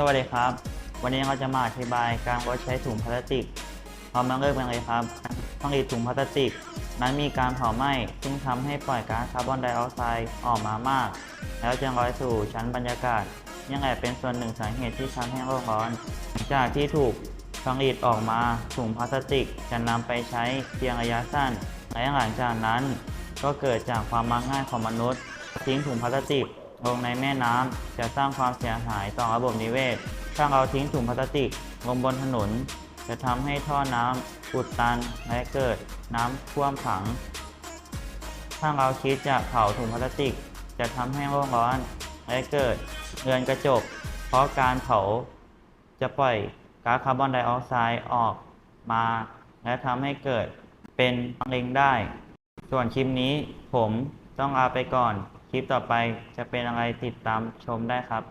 สวัสดีครับ วันนี้เราจะมาอธิบายการลดใช้ถุงพลาสติกเรามาเริ่มกันเลยครับผลิตถุงพลาสติก นั้นมีการเผาไหม้ซึ่งทำให้ปล่อยก๊าซคาร์บอนไดออกไซด์ออกมามาก แล้วจึงลอยสู่ชั้นบรรยากาศ ยังแอบเป็นส่วนหนึ่งสาเหตุที่ทำให้โลกร้อน จากที่ถูกผลิตออกมาถุงพลาสติกจะนำไปใช้เพียงระยะสั้นและหลังจากนั้น ก็เกิดจากความมักง่ายของมนุษย์ทิ้งถุงพลาสติก ลงในแม่น้ำจะสร้างความเสียหายต่อระบบนิเวศ ถ้าเราทิ้งถุงพลาสติกลงบนถนน จะทำให้ท่อน้ำอุดตันและเกิดน้ำท่วมขัง ถ้าเราคิดจะเผาถุงพลาสติก จะทำให้โลกร้อนและเกิดเรือนกระจก เพราะการเผาจะปล่อยก๊าซคาร์บอนไดออกไซด์ออกมา และทำให้เกิดเป็นมะเร็งได้ ส่วนคลิปนี้ผมต้องลาไปก่อน คลิปต่อไปจะเป็นอะไรติดตามชมได้ครับ